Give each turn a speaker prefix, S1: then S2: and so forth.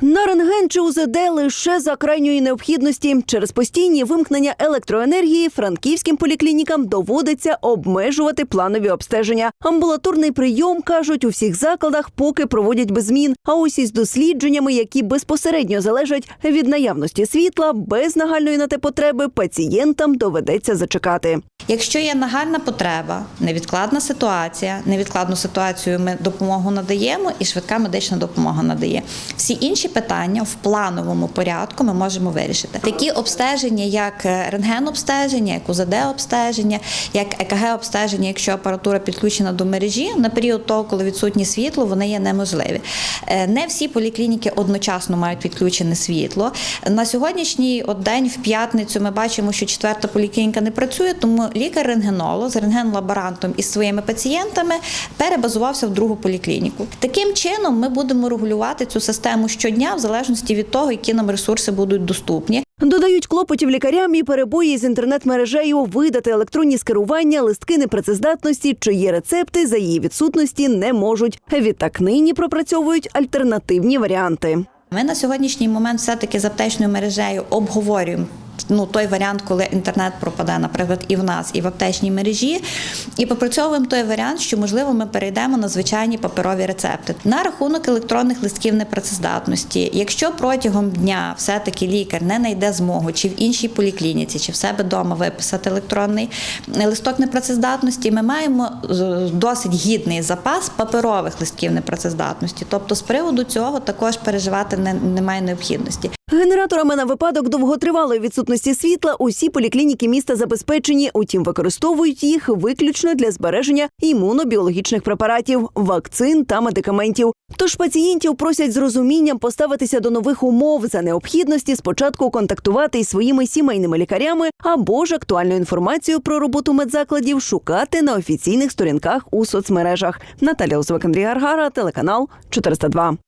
S1: На рентген чи УЗД лише за крайньої необхідності. Через постійні вимкнення електроенергії франківським поліклінікам доводиться обмежувати планові обстеження. Амбулаторний прийом кажуть у всіх закладах, поки проводять без змін. А ось із дослідженнями, які безпосередньо залежать від наявності світла, без нагальної на те потреби пацієнтам доведеться зачекати.
S2: Якщо є нагальна потреба, невідкладна ситуація, невідкладну ситуацію ми допомогу надаємо і швидка медична допомога надає. Всі інші питання в плановому порядку ми можемо вирішити. Такі обстеження, як рентген-обстеження, як УЗД-обстеження, як ЕКГ-обстеження, якщо апаратура підключена до мережі, на період того, коли відсутнє світло, вони є неможливі. Е, Не всі поліклініки одночасно мають підключене світло. На сьогоднішній день, в п'ятницю, ми бачимо, що четверта поліклініка не працює, тому лікар-рентгенолог з рентген-лаборантом і своїми пацієнтами перебазувався в другу поліклініку. Таким чином, ми будемо регулювати цю систему щодня, в залежності від того, які нам ресурси будуть доступні.
S1: Додають клопотів лікарям і перебої з інтернет-мережею видати електронні скерування, листки непрацездатності, чиї рецепти за її відсутності не можуть. Відтак нині пропрацьовують альтернативні варіанти.
S2: Ми на сьогоднішній момент все-таки з аптечною мережею обговорюємо. Ну, той варіант, коли інтернет пропаде, наприклад, і в нас, і в аптечній мережі, і попрацьовуємо той варіант, що можливо ми перейдемо на звичайні паперові рецепти. На рахунок електронних листків непрацездатності, якщо протягом дня все-таки лікар не знайде змогу, чи в іншій поліклініці, чи в себе вдома виписати електронний листок непрацездатності, ми маємо досить гідний запас паперових листків непрацездатності. Тобто, з приводу цього також переживати немає необхідності.
S1: Генераторами на випадок довготривалої відсутності світла усі поліклініки міста забезпечені, утім використовують їх виключно для збереження імунобіологічних препаратів, вакцин та медикаментів. Тож пацієнтів просять з розумінням поставитися до нових умов за необхідності спочатку контактувати із своїми сімейними лікарями або ж актуальну інформацію про роботу медзакладів шукати на офіційних сторінках у соцмережах. Наталя Узвик, Андрій Гаргара, телеканал 402.